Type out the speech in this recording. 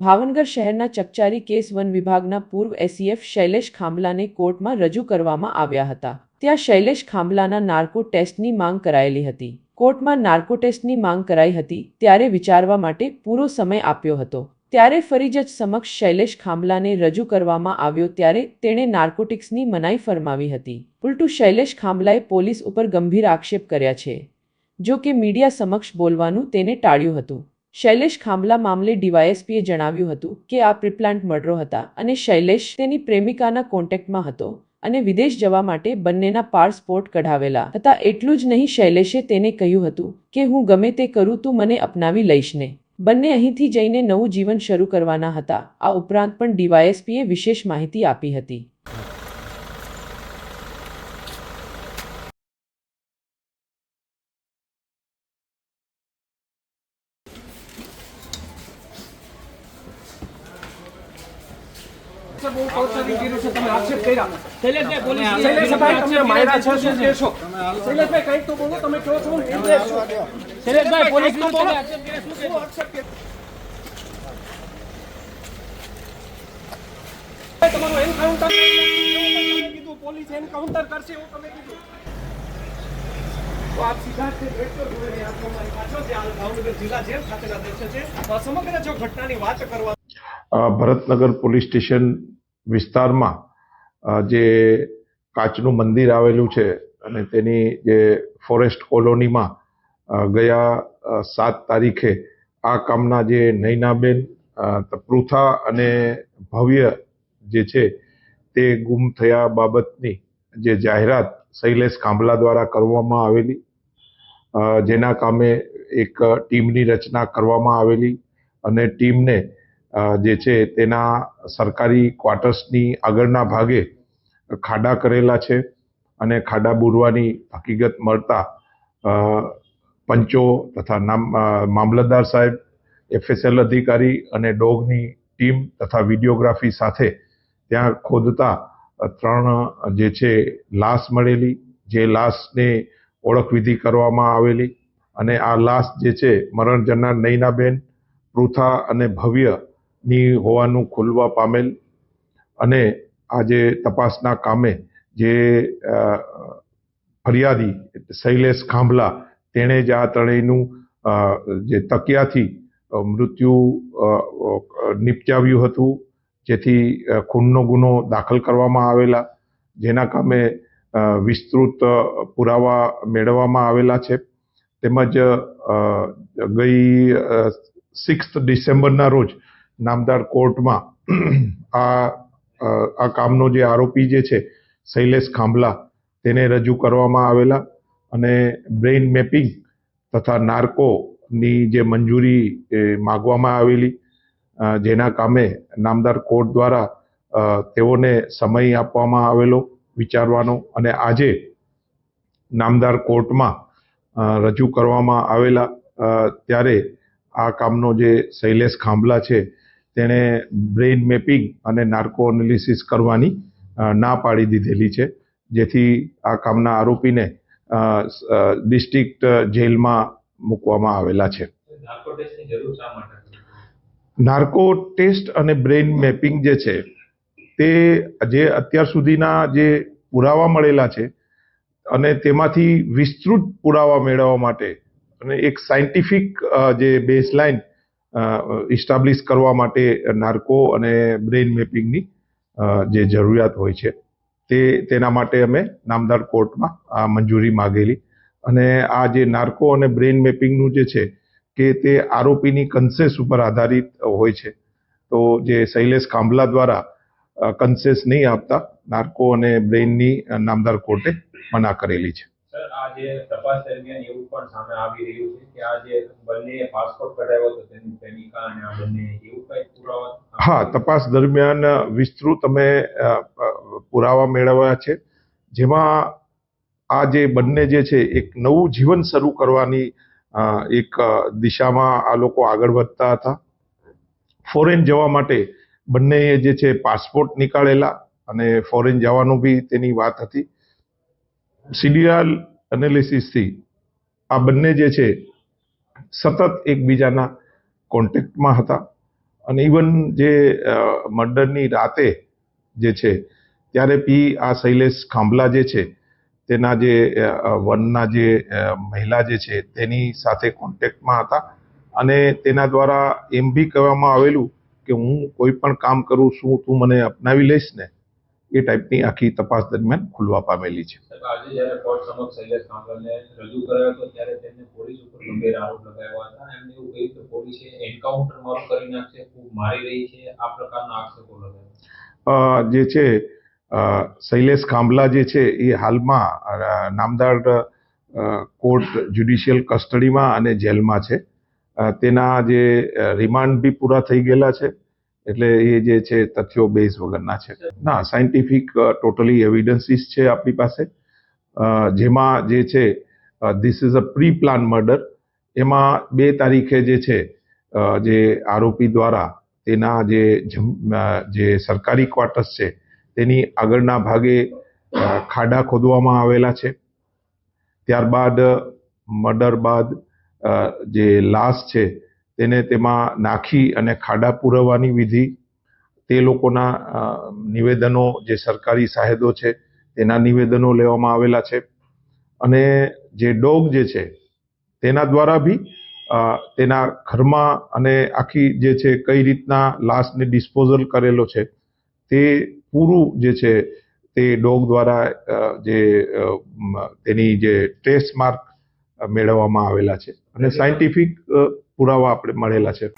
ભાવનગર શહેરના ચકચારી case one વિભાગના પૂર્વ એસીએફ શૈલેષ ખાંભલાને કોર્ટમાં રજૂ કરવામાં આવ્યા હતા. ત્યાં શૈલેષ ખાંભલાના નાર્કો ટેસ્ટની માંગ કરાયેલી હતી. કોર્ટમાં નાર્કો ટેસ્ટની માંગ કરાઈ હતી ત્યારે વિચારવા માટે પૂરો સમય આપ્યો હતો. ત્યારે ફરી જજ સમક્ષ શૈલેષ ખાંભલાને રજૂ કરવામાં આવ્યો ત્યારે તેણે નાર્કોટિક્સની મનાઈ ફરમાવી હતી. ઉલટું શૈલેષ ખાંભલાએ પોલીસ ઉપર ગંભીર આક્ષેપ કર્યા છે. જો કે મીડિયા સમક્ષ બોલવાનું તેને ટાળ્યું હતું. શૈલેષ ખાંભલા મામલે ડીવાયએસપીએ જણાવ્યું હતું કે આ પ્રિપ્લાન્ટ મર્ડરો હતા અને શૈલેષ તેની પ્રેમિકાના કોન્ટેક્ટમાં હતો અને વિદેશ જવા માટે બંનેના પાસપોર્ટ કઢાવેલા હતા. એટલું જ નહીં, શૈલેષે તેને કહ્યું હતું કે, હું ગમે તે કરું, તું મને અપનાવી લઈશ ને. બંને અહીંથી જઈને નવું જીવન શરૂ કરવાના હતા. આ ઉપરાંત પણ ડીવાયએસપીએ વિશેષ માહિતી આપી હતી. બહુ ટોર્ચરિંગ કર્યું છે તમે આક્ષેપ કર્યા. શૈલેષભાઈ પોલીસ શૈલેષભાઈ તમને માર્યા છે શું કહેશો? શૈલેષભાઈ કંઈક તો બોલો તમે કહો છો નિર્દેશ છો. શૈલેષભાઈ પોલીસ કંઈક બોલો. શું શું આક્ષેપ કર્યો? તમારું એન્કાઉન્ટર કીધું. પોલીસ એન્કાઉન્ટર કરશે એવું તમે કીધું. તો આપ સીધા જ પાછળ જે હાલ ભાવનગર જિલ્લા જેલ ખાતેના દ્રશ્ય છે. સમગ્ર જો ઘટનાની વાત કરવા ભરતનગર પોલીસ સ્ટેશન વિસ્તારમાં જે કાચનું મંદિર આવેલું છે અને તેની જે ફોરેસ્ટ કોલોનીમાં ગયા સાત તારીખે આ કામના જે નૈનાબેન તપૃથા પૃથા અને ભવ્ય જે છે તે ગુમ થયા બાબતની જે જાહેરાત શૈલેષ ખાંભલા દ્વારા કરવામાં આવેલી જેના કામે એક ટીમની રચના કરવામાં આવેલી અને ટીમને જે છે તેના સરકારી ક્વાર્ટર્સની આગળના ભાગે ખાડા કરેલા છે અને ખાડા બુરવાની હકીકત મળતા પંચો તથા નામ મામલતદાર સાહેબ, એફએસએલ અધિકારી અને ડોગની ટીમ તથા વિડીયોગ્રાફી સાથે ત્યાં ખોદતા ત્રણ જે છે લાશ મળેલી, જે લાશને ઓળખવિધિ કરવામાં આવેલી અને આ લાશ જે છે મરણ જનાર નૈનાબેન, પૃથા અને ભવ્યની હોવાનું ખુલવા પામેલ અને આજે તપાસના કામે જે ફરિયાદી શૈલેષ ખાંભલા, તેણે જ આ ત્રણેયનું જે તકિયાથી મૃત્યુ નિપજાવ્યું હતું, જેથી ખૂનનો ગુનો દાખલ કરવામાં આવેલા, જેના કામે વિસ્તૃત પુરાવા મેળવવામાં આવેલા છે. તેમજ ગઈ સિક્સ ડિસેમ્બરના રોજ નામદાર કોર્ટમાં આ આ કામનો જે આરોપી જે છે, શૈલેષ ખાંભલા, તેને રજૂ કરવામાં આવેલા અને બ્રેઇન મેપિંગ તથા નાર્કોની જે મંજૂરી માગવામાં આવેલી જેના કામે નામદાર કોર્ટ દ્વારા તેઓને સમય આપવામાં આવેલો વિચારવાનો અને આજે નામદાર કોર્ટમાં રજૂ કરવામાં આવેલા ત્યારે આ કામનો જે શૈલેષ ખાંભલા છે તેણે બ્રેઇન મેપિંગ અને નાર્કો એનાલિસિસ કરવાની ના પાડી દીધેલી છે. જેથી આ કામના આરોપીને ડિસ્ટ્રિક્ટ જેલમાં મૂકવામાં આવેલા છે. નાર્કો ટેસ્ટ અને બ્રેઇન મેપિંગ જે છે તે જે અત્યાર સુધીના જે પુરાવા મળેલા છે અને તેમાંથી વિસ્તૃત પુરાવા મેળવવા માટે અને એક સાયન્ટિફિક જે બેઝલાઇન ઇસ્ટાબ્લિશ કરવા માટે નાર્કો અને બ્રેઇન મેપિંગની જે જરૂરિયાત હોય છે, તે, તેના માટે અમે નામદાર કોર્ટમાં આ મંજૂરી માગેલી. અને આ જે નાર્કો અને બ્રેઇન મેપિંગનું જે છે, કે તે આરોપીની કન્સેસ ઉપર આધારિત હોય છે. તો જે શૈલેષ ખાંભલા દ્વારા કન્સેસ નહીં આપતા, નાર્કો અને બ્રેઇનની નામદાર કોર્ટે મના કરેલી છે. સર, આ જે તપાસ દરમિયાન એવું પણ સામે આવી રહ્યું છે કે આ જે બંને પાસપોર્ટ કઢાવ્યો હતો, તેની પ્રેમિકા અને આ બંને, એવું કઈ પુરાવા હા, તપાસ દરમિયાન વિસ્તૃત અમે પુરાવા મેળવ્યા છે, જેમાં આ જે બંને જે છે, એક નવું જીવન શરૂ કરવાની એક દિશામાં આ લોકો આગળ વધતા હતા. ફોરેન જવા માટે બંનેએ જે છે, પાસપોર્ટ નીકાળેલા અને ફોરેન જવાનું બી તેની વાત હતી. સીડિયલ એનાલિસિસથી આ બંને જે છે, સતત એકબીજાના કોન્ટેક્ટમાં હતા. અને ઇવન જે મર્ડરની રાતે જે છે, ત્યારે બી આ શૈલેષ ખાંભલા જે છે, તેના જે વનના જે મહિલા જે છે, તેની સાથે કોન્ટેક્ટમાં હતા. અને તેના દ્વારા એમ બી કહેવામાં આવેલું કે હું કોઈ પણ કામ કરું, શું તું મને અપનાવી લઈશ ને? એ ટાઈપની આખી તપાસ દરમિયાન ખુલવા પામેલી છે. સાહેબ, જ્યારે કોર્ટ સમક્ષ શૈલેષ કામરાને રજૂ કરાયો હતો ત્યારે તેમને પોલીસ ઉપર ગંભીર આરોપ લગાવ્યા હતા એમને એવું કહ્યું એન્કાઉન્ટર મારું કરી નાખશે ખૂબ મારી રહી છે આ પ્રકારના આક્ષેપો લગાવ્યા. જે છે શૈલેષ ખાંભલા જે છે એ હાલમાં નામદાર કોર્ટ જ્યુડિશિયલ કસ્ટડીમાં અને જેલમાં છે. તેના જે રિમાન્ડ બી પૂરા થઈ ગયેલા છે. એટલે એ જે છે, તથ્યો બેઝ વગરના છે. ના સાયન્ટિફિક ટોટલી એવિડન્સીસ છે આપણી પાસે. જેમાં જે છે this is a pre plan murder એમાં બે તારીખે જે છે જે આરોપી દ્વારા તેના જે જે સરકારી ક્વાર્ટર્સ છે, તેની આગળના ભાગે ખાડા ખોદવામાં આવેલા છે. ત્યારબાદ, મર્ડર બાદ જે લાશ છે તેને તેમાં નાખી અને ખાડા પૂરવવાની વિધિ તે લોકોના નિવેદનો જે સરકારી સાહેદો છે તેના નિવેદનો લેવામાં આવેલા છે. અને જે ડોગ જે છે તેના દ્વારા બી તેના ઘરમાં અને આખી જે છે કઈ રીતના લાશને ડિસ્પોઝલ કરેલો છે તે પૂરું જે છે તે ડોગ દ્વારા જે તેની જે ટેસ્ટ માર્ક મેળવવામાં આવેલા છે. અને સાયન્ટિફિક પુરાવા આપણે મળેલા છે.